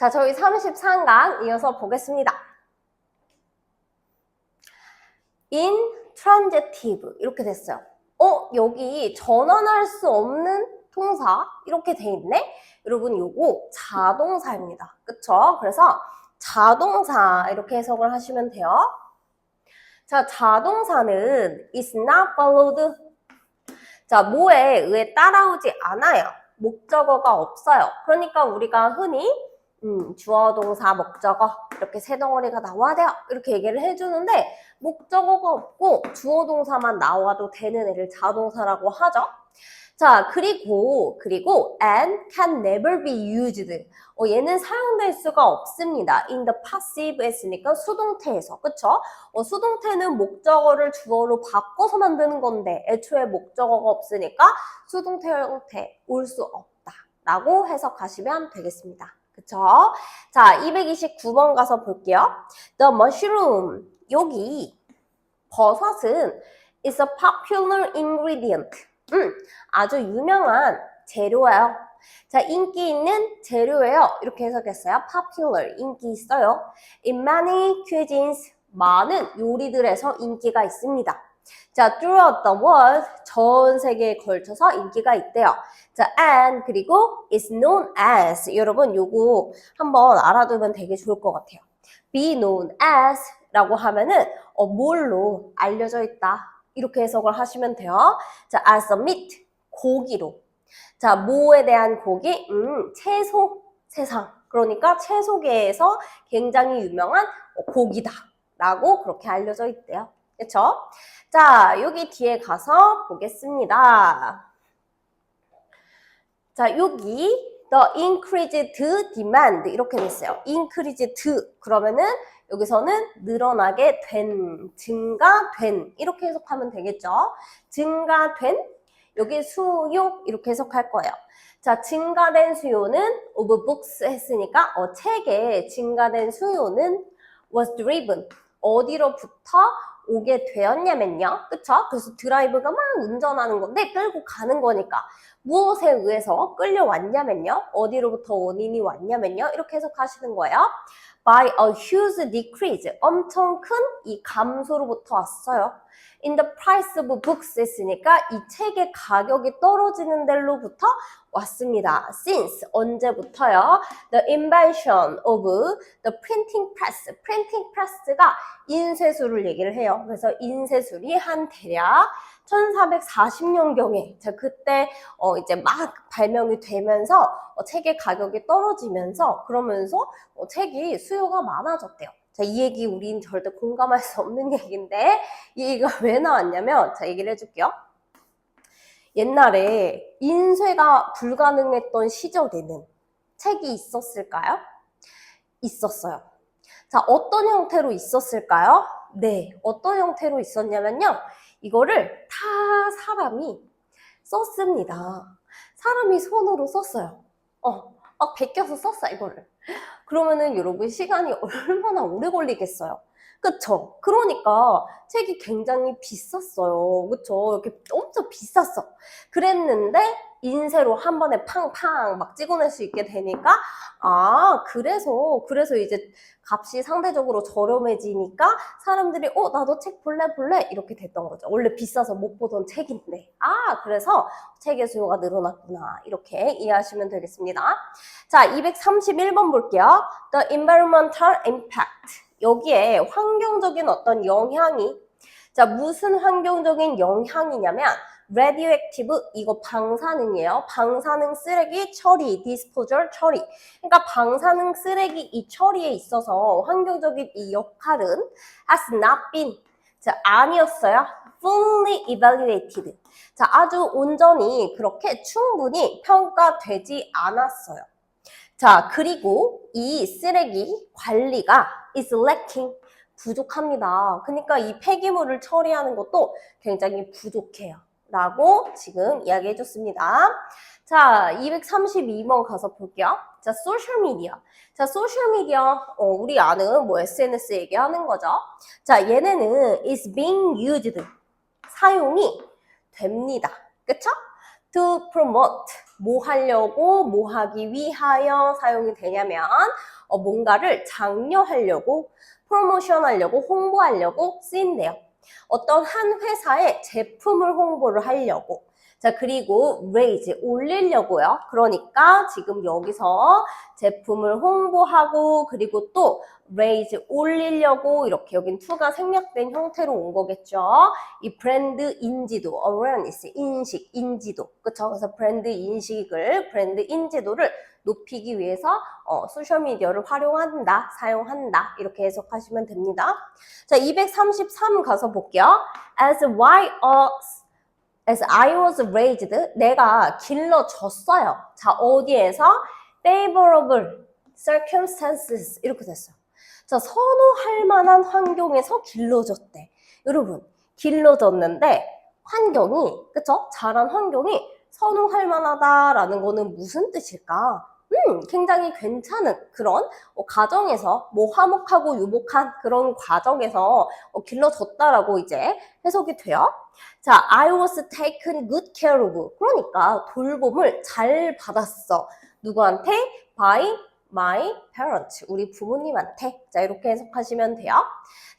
자, 저희 33강 이어서 보겠습니다. intransitive 이렇게 됐어요. 어, 여기 전환할 수 없는 동사 이렇게 돼 있네? 여러분 요거 자동사입니다. 그쵸? 그래서 자동사 이렇게 해석을 하시면 돼요. 자, 자동사는 is not followed. 자, 뭐에 의해 따라오지 않아요. 목적어가 없어요. 그러니까 우리가 흔히 음, 주어, 동사, 목적어 이렇게 세 덩어리가 나와야 돼요. 이렇게 얘기를 해주는데 목적어가 없고 주어, 동사만 나와도 되는 애를 자동사라고 하죠. 자, 그리고 그리고 and can never be used. 어, 얘는 사용될 수가 없습니다. in the passive 했으니까 수동태에서. 그쵸? 어, 수동태는 목적어를 주어로 바꿔서 만드는 건데 애초에 목적어가 없으니까 수동태 형태 올 수 없다. 라고 해석하시면 되겠습니다. 그쵸? 자, 229번 가서 볼게요. The mushroom. 여기 버섯은 is a popular ingredient. 음, 아주 유명한 재료예요. 자, 인기 있는 재료예요. 이렇게 해석했어요. popular, 인기 있어요. In many cuisines, 많은 요리들에서 인기가 있습니다. 자, throughout the world, 전 세계에 걸쳐서 인기가 있대요. 자, and 그리고 is known as 여러분 요거 한번 알아두면 되게 좋을 것 같아요. be known as 라고 하면은 어, 뭘로 알려져 있다. 이렇게 해석을 하시면 돼요. 자, as a meat, 고기로. 자, 뭐에 대한 고기? 음, 채소, 세상. 그러니까 채소계에서 굉장히 유명한 고기다. 라고 그렇게 알려져 있대요. 그쵸? 자, 여기 뒤에 가서 보겠습니다. 자, 여기 the increased demand 이렇게 됐어요. increased 그러면은 여기서는 늘어나게 된, 증가된 이렇게 해석하면 되겠죠. 증가된 여기 수요 이렇게 해석할 거예요. 자, 증가된 수요는 of books 했으니까 어, 책의 증가된 수요는 was driven 어디로부터 오게 되었냐면요. 그쵸? 그래서 드라이브가 막 운전하는 건데 끌고 가는 거니까 무엇에 의해서 끌려왔냐면요. 어디로부터 원인이 왔냐면요. 이렇게 해석하시는 거예요. By a huge decrease. 엄청 큰 이 감소로부터 왔어요. in the price of books 했으니까 이 책의 가격이 떨어지는 데로부터 왔습니다. since 언제부터요? the invention of the printing press. printing press가 인쇄술을 얘기를 해요. 그래서 인쇄술이 한 대략 1440년경에 자 그때 어 이제 막 발명이 되면서 어 책의 가격이 떨어지면서 그러면서 어 책이 수요가 많아졌대요. 자, 이 얘기 우린 절대 공감할 수 없는 얘기인데 이 얘기가 왜 나왔냐면 자, 얘기를 해줄게요. 옛날에 인쇄가 불가능했던 시절에는 책이 있었을까요? 있었어요. 자, 어떤 형태로 있었을까요? 네, 어떤 형태로 있었냐면요. 이거를 다 사람이 썼습니다. 사람이 손으로 썼어요. 어, 막 베껴서 썼어, 이거를. 그러면은 여러분 시간이 얼마나 오래 걸리겠어요. 그쵸? 그러니까 책이 굉장히 비쌌어요. 그쵸? 이렇게 엄청 비쌌어. 그랬는데 인쇄로 한 번에 팡팡 막 찍어낼 수 있게 되니까 아 그래서 그래서 이제 값이 상대적으로 저렴해지니까 사람들이 어 나도 책 볼래 볼래 이렇게 됐던 거죠. 원래 비싸서 못 보던 책인데 아 그래서 책의 수요가 늘어났구나 이렇게 이해하시면 되겠습니다. 자 231번 볼게요. The environmental impact 여기에 환경적인 어떤 영향이 자 무슨 환경적인 영향이냐면 radioactive 이거 방사능이에요. 방사능 쓰레기 처리, disposal 처리. 그러니까 방사능 쓰레기 이 처리에 있어서 환경적인 이 역할은 has not been 자 아니었어요. fully evaluated. 자 아주 온전히 그렇게 충분히 평가되지 않았어요. 자 그리고 이 쓰레기 관리가 is lacking 부족합니다. 그러니까 이 폐기물을 처리하는 것도 굉장히 부족해요. 라고 지금 이야기해 줬습니다. 자, 232번 가서 볼게요. 자, 소셜미디어. 자, 소셜미디어, 어, 우리 아는 뭐 SNS 얘기하는 거죠. 자, 얘네는 is being used. 사용이 됩니다. 그쵸? to promote. 뭐 하려고, 뭐 하기 위하여 사용이 되냐면, 어, 뭔가를 장려하려고, 프로모션 하려고, 홍보하려고 쓰인대요. 어떤 한 회사의 제품을 홍보를 하려고. 자, 그리고 raise, 올리려고요. 그러니까 지금 여기서 제품을 홍보하고, 그리고 또 raise, 올리려고 이렇게 여긴 to가 생략된 형태로 온 거겠죠. 이 브랜드 인지도, awareness, 인식, 인지도. 그쵸? 그래서 브랜드 인식을, 브랜드 인지도를 높이기 위해서 어, 소셜미디어를 활용한다, 사용한다. 이렇게 해석하시면 됩니다. 자, 233 가서 볼게요. As why us As I was raised, 내가 길러졌어요. 자, 어디에서? favorable circumstances 이렇게 됐어요. 자, 선호할 만한 환경에서 길러졌대. 여러분, 길러졌는데 환경이, 그쵸? 자란 환경이 선호할 만하다라는 거는 무슨 뜻일까? 음, 굉장히 괜찮은 그런 어, 가정에서 뭐 화목하고 유복한 그런 과정에서 어, 길러졌다라고 이제 해석이 돼요. 자, I was taken good care of. 그러니까 돌봄을 잘 받았어. 누구한테? By my parents. 우리 부모님한테. 자, 이렇게 해석하시면 돼요.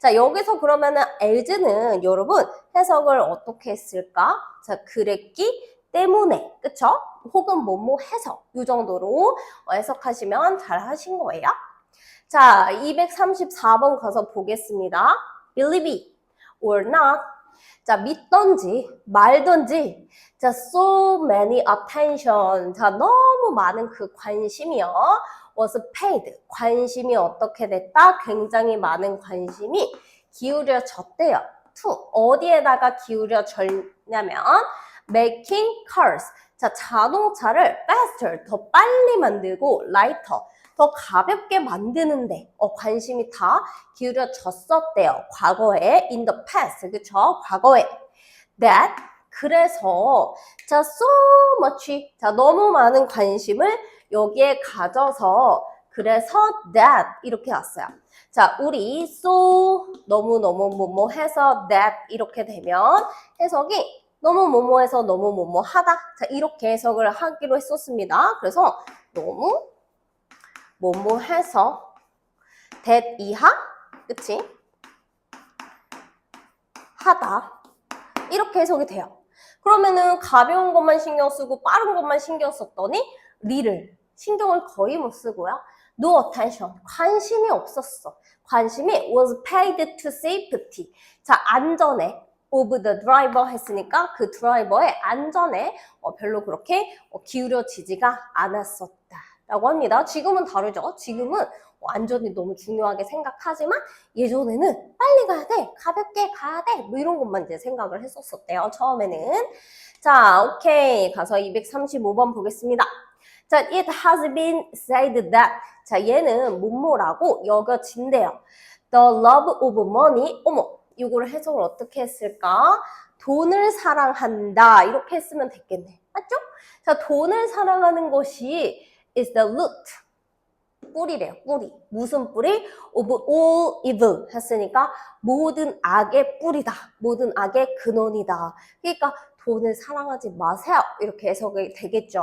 자, 여기서 그러면은 as는 여러분 해석을 어떻게 했을까? 자, 그랬기 때문에. 그쵸? 혹은 뭐뭐 해서. 이 정도로 어, 해석하시면 잘 하신 거예요. 자, 234번 가서 보겠습니다. believe or not. 자, 믿던지 말던지 자, so many attention. 자, 너무 많은 그 관심이요. was paid. 관심이 어떻게 됐다? 굉장히 많은 관심이 기울여졌대요. to. 어디에다가 기울여졌냐면 making cars. 자, 자동차를 faster. 더 빨리 만들고 lighter. 더 가볍게 만드는데 어, 관심이 다 기울여졌었대요. 과거에 in the past 그쵸? 과거에 that 그래서 자 so much 자 너무 많은 관심을 여기에 가져서 그래서 that 이렇게 왔어요. 자 우리 so 너무 너무 뭐뭐 해서 that 이렇게 되면 해석이 너무 뭐뭐해서 너무 뭐뭐 하다 자 이렇게 해석을 하기로 했었습니다. 그래서 너무 뭐뭐 해서 that 이하 그치? 하다 이렇게 해석이 돼요. 그러면은 가벼운 것만 신경 쓰고 빠른 것만 신경 썼더니 리를 신경을 거의 못 쓰고요. No attention 관심이 없었어. 관심이 was paid to safety 자 안전에 of the driver 했으니까 그 드라이버의 안전에 어, 별로 그렇게 어, 기울여지지가 않았었다. 라고 합니다. 지금은 다르죠. 지금은 안전이 너무 중요하게 생각하지만 예전에는 빨리 가야 돼, 가볍게 가야 돼, 뭐 이런 것만 이제 생각을 했었었대요. 처음에는. 자, 오케이. 가서 235번 보겠습니다. 자, it has been said that. 자, 얘는 뭐뭐라고 여겨진대요. The love of money. 어머, 이거를 해석을 어떻게 했을까? 돈을 사랑한다. 이렇게 했으면 됐겠네. 맞죠? 자, 돈을 사랑하는 것이 is the root. 뿌리래요, 뿌리. 무슨 뿌리? of all evil 했으니까 모든 악의 뿌리다. 모든 악의 근원이다. 그러니까 돈을 사랑하지 마세요. 이렇게 해석이 되겠죠.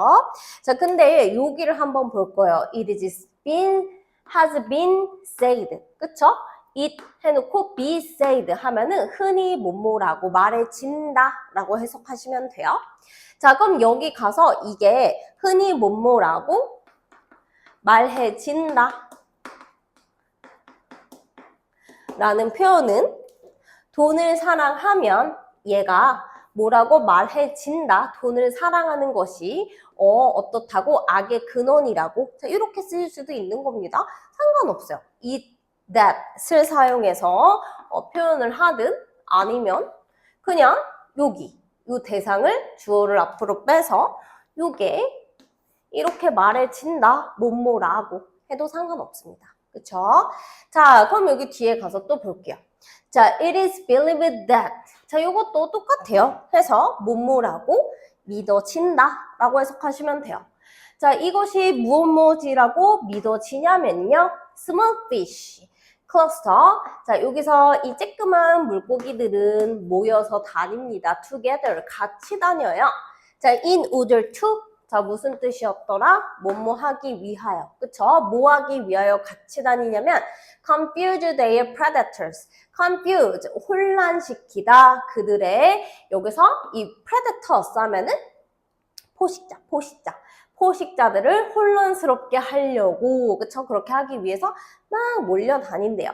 자, 근데 여기를 한번 볼 거예요. It is been, has been said. 그쵸? It 해놓고 be said 하면은 흔히 뭐뭐라고 말해진다 라고 해석하시면 돼요. 자, 그럼 여기 가서 이게 흔히 뭐뭐라고 말해진다 라는 표현은 돈을 사랑하면 얘가 뭐라고 말해진다. 돈을 사랑하는 것이 어, 어떻다고 악의 근원이라고 자, 이렇게 쓰일 수도 있는 겁니다. 상관없어요. 이 that을 사용해서 어, 표현을 하든 아니면 그냥 여기 이 대상을 주어를 앞으로 빼서 요게 이렇게 말해진다, 뭐뭐라고 해도 상관없습니다. 그쵸? 자, 그럼 여기 뒤에 가서 또 볼게요. 자, it is believed that. 자, 이것도 똑같아요. 해서 뭐뭐라고 믿어진다 라고 해석하시면 돼요. 자, 이것이 무엇무엇이라고 믿어지냐면요. small fish, cluster. 자, 여기서 이 쬐끄만 물고기들은 모여서 다닙니다. together, 같이 다녀요. 자, in order to 자, 무슨 뜻이었더라? 뭐뭐 하기 위하여. 그쵸? 뭐 하기 위하여 같이 다니냐면 confuse their predators. confuse, 혼란시키다. 그들의 여기서 이 predators 하면은 포식자, 포식자. 포식자들을 혼란스럽게 하려고, 그쵸? 그렇게 하기 위해서 막 몰려다닌대요.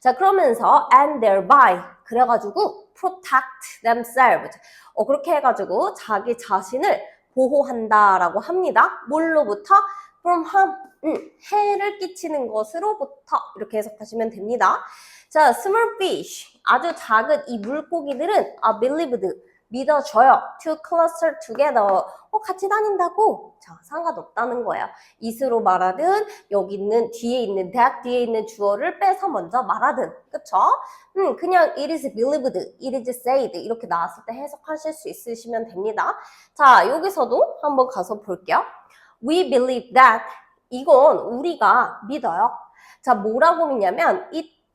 자, 그러면서 and thereby. 그래가지고 protect themselves. 어, 그렇게 해가지고 자기 자신을 보호한다라고 합니다. 뭘로부터? from harm. 음, 해를 끼치는 것으로부터. 이렇게 해석하시면 됩니다. 자, small fish. 아주 작은 이 물고기들은 are believed. 믿어줘요. To cluster together. 어, 같이 다닌다고? 자, 상관없다는 거예요. 이스로 말하든, 여기 있는, 뒤에 있는 that, 뒤에 있는 주어를 빼서 먼저 말하든. 그쵸? 음, 그냥 it is believed, it is said. 이렇게 나왔을 때 해석하실 수 있으시면 됩니다. 자, 여기서도 한번 가서 볼게요. We believe that. 이건 우리가 믿어요. 자, 뭐라고 믿냐면,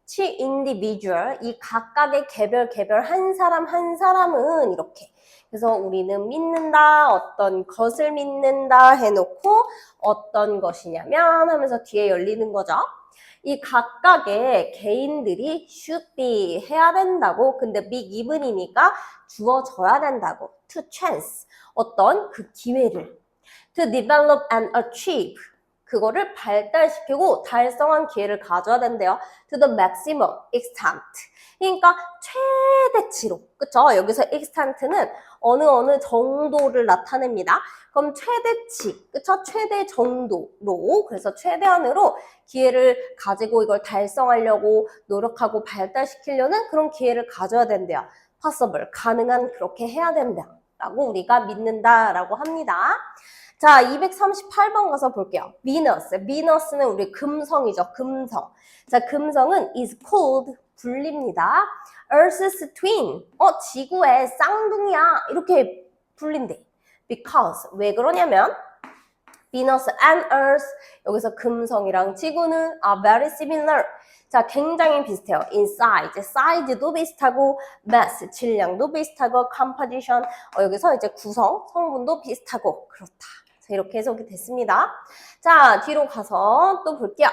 each individual, 이 각각의 개별 개별 한 사람 한 사람은 이렇게. 그래서 우리는 믿는다, 어떤 것을 믿는다 해놓고 어떤 것이냐면 하면서 뒤에 열리는 거죠. 이 각각의 개인들이 should be 해야 된다고. 근데 be given이니까 주어져야 된다고. to chance. 어떤 그 기회를. to develop and achieve. 그거를 발달시키고 달성한 기회를 가져야 된대요. to the maximum extent. 그러니까 최대치로. 그쵸? 여기서 extent는 어느 어느 정도를 나타냅니다. 그럼 최대치. 그쵸? 최대 정도로. 그래서 최대한으로 기회를 가지고 이걸 달성하려고 노력하고 발달시키려는 그런 기회를 가져야 된대요. possible. 가능한 그렇게 해야 된다. 라고 우리가 믿는다라고 합니다. 자, 238번 가서 볼게요. 비너스. 비너스는 우리 금성이죠. 금성. 자, 금성은 is called 불립니다. Earth's twin. 어, 지구의 쌍둥이야. 이렇게 불린대. Because. 왜 그러냐면 Venus and Earth. 여기서 금성이랑 지구는 are very similar. 자, 굉장히 비슷해요. in size, 사이즈도 비슷하고, mass, 질량도 비슷하고, composition, 어, 여기서 이제 구성, 성분도 비슷하고, 그렇다. 자, 이렇게 해석이 됐습니다. 자, 뒤로 가서 또 볼게요.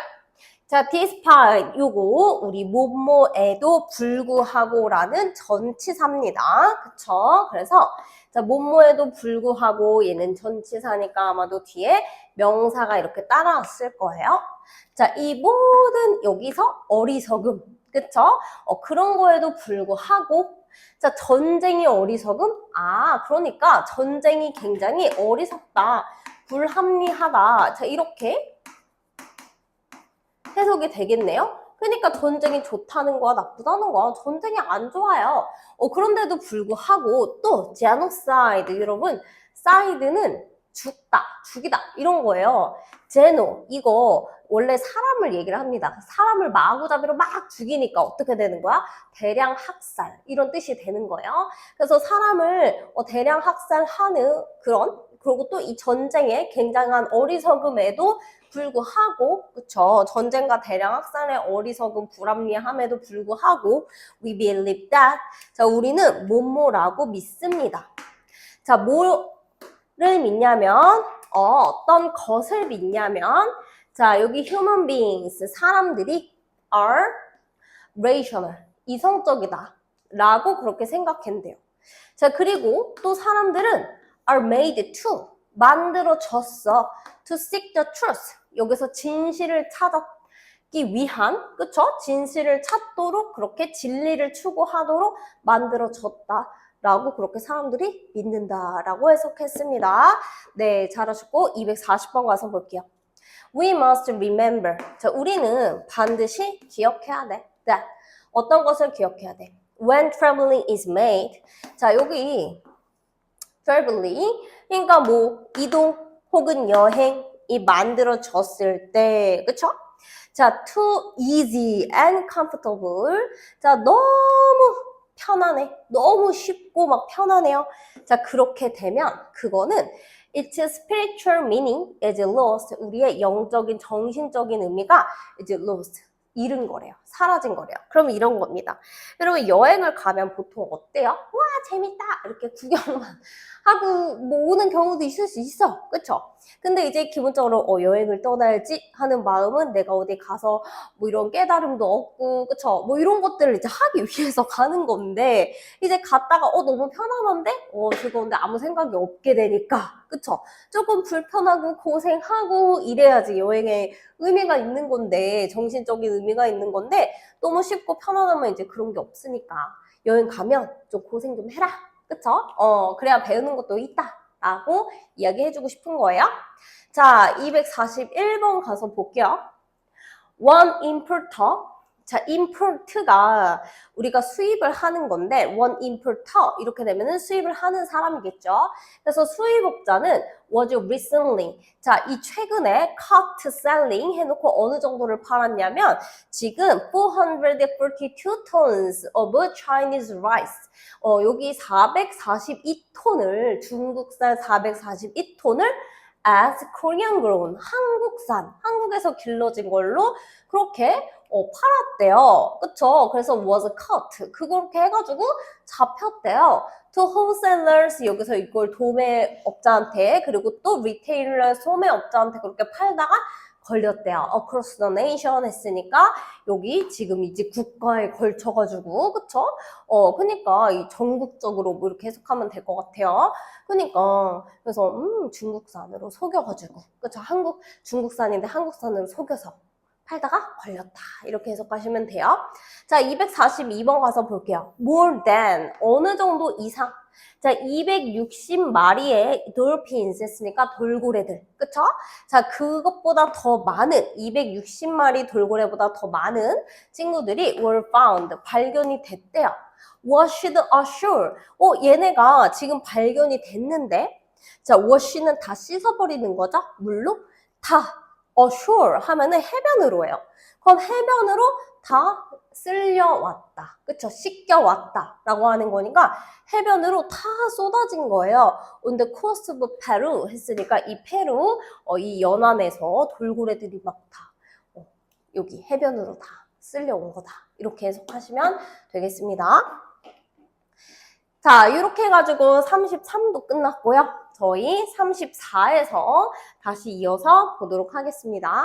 자, despite 요거 우리 뭐뭐에도 불구하고라는 전치사입니다. 그쵸? 그래서 자, 뭐뭐에도 불구하고 얘는 전치사니까 아마도 뒤에 명사가 이렇게 따라왔을 거예요. 자, 이 모든 여기서 어리석음, 그쵸? 어, 그런 거에도 불구하고 자, 전쟁이 어리석음? 아, 그러니까 전쟁이 굉장히 어리석다, 불합리하다. 자, 이렇게 해석이 되겠네요. 그러니까 전쟁이 좋다는 거야, 나쁘다는 거야. 전쟁이 안 좋아요. 어, 그런데도 불구하고 또 제노사이드 여러분, 사이드는 죽다, 죽이다 이런 거예요. 제노 이거 원래 사람을 얘기를 합니다. 사람을 마구잡이로 막 죽이니까 어떻게 되는 거야? 대량 학살 이런 뜻이 되는 거예요. 그래서 사람을 어, 대량 학살하는 그런 그리고 또 이 전쟁에 굉장한 어리석음에도 불구하고 그쵸 전쟁과 대량 학살의 어리석음 불합리함에도 불구하고 we believe that 자 우리는 뭐뭐라고 믿습니다. 자 뭐 를 믿냐면 어, 어떤 것을 믿냐면 자 여기 human beings 사람들이 are rational 이성적이다 라고 그렇게 생각했대요. 자 그리고 또 사람들은 are made to 만들어졌어 to seek the truth 여기서 진실을 찾기 위한 그쵸? 진실을 찾도록 그렇게 진리를 추구하도록 만들어졌다 라고 그렇게 사람들이 믿는다라고 해석했습니다. 네, 잘하셨고 240번 가서 볼게요. We must remember. 자, 우리는 반드시 기억해야 돼. that. 어떤 것을 기억해야 돼? When traveling is made. 자, 여기 traveling. 그러니까 뭐 이동 혹은 여행이 만들어졌을 때, 그쵸? 자, too easy and comfortable. 자, 너무 편안해. 너무 쉽고 막 편하네요. 자, 그렇게 되면 그거는 its spiritual meaning is lost. 우리의 영적인 정신적인 의미가 is lost. 잃은 거래요. 사라진 거래요. 그럼 이런 겁니다. 여러분 여행을 가면 보통 어때요? 와 재밌다 이렇게 구경만 하고 뭐 오는 경우도 있을 수 있어. 그쵸? 근데 이제 기본적으로 어, 여행을 떠나야지 하는 마음은 내가 어디 가서 뭐 이런 깨달음도 얻고 그쵸? 뭐 이런 것들을 이제 하기 위해서 가는 건데 이제 갔다가 어 너무 편안한데? 어 즐거운데 아무 생각이 없게 되니까 그쵸? 조금 불편하고 고생하고 이래야지 여행에 의미가 있는 건데 정신적인 의미가 있는 건데 너무 쉽고 편안하면 이제 그런 게 없으니까 여행 가면 좀 고생 좀 해라 그쵸? 어 그래야 배우는 것도 있다 라고 이야기해주고 싶은 거예요 자 241번 가서 볼게요 one importer 자, import가 우리가 수입을 하는 건데 one importer 이렇게 되면은 수입을 하는 사람이겠죠. 그래서 수입업자는 was recently 자, 이 최근에 cut selling 해 놓고 어느 정도를 팔았냐면 지금 442 tons of Chinese rice 어, 여기 442톤을 중국산 442톤을 as Korean grown 한국산 한국에서 길러진 걸로 그렇게 어, 팔았대요. 그쵸? 그래서 was cut. 그렇게 해가지고 잡혔대요. to wholesalers 여기서 이걸 도매업자한테 그리고 또 retailer 소매업자한테 그렇게 팔다가 걸렸대요. across the nation 했으니까 여기 지금 이제 국가에 걸쳐가지고 그쵸? 어 그러니까 이 전국적으로 뭐 이렇게 해석하면 될 것 같아요. 그러니까 그래서 음 중국산으로 속여가지고 그쵸? 한국 중국산인데 한국산으로 속여서 팔다가 걸렸다. 이렇게 해석하시면 돼요. 자, 242번 가서 볼게요. more than 어느 정도 이상. 자, 260마리의 dolphins 했으니까 돌고래들. 그쵸? 자, 그것보다 더 많은 260마리 돌고래보다 더 많은 친구들이 were found 발견이 됐대요. washed ashore. 어, 얘네가 지금 발견이 됐는데 자, wash는 다 씻어버리는 거죠? 물로 다 ashore 하면은 해변으로 해요. 그럼 해변으로 다 쓸려왔다. 그쵸? 씻겨왔다. 라고 하는 거니까 해변으로 다 쏟아진 거예요. On the coast of Peru 했으니까 이 페루, 어, 이 연안에서 돌고래들이 막 다, 어, 여기 해변으로 다 쓸려온 거다. 이렇게 해석하시면 되겠습니다. 자, 이렇게 해가지고 33도 끝났고요. 저희 34에서 다시 이어서 보도록 하겠습니다.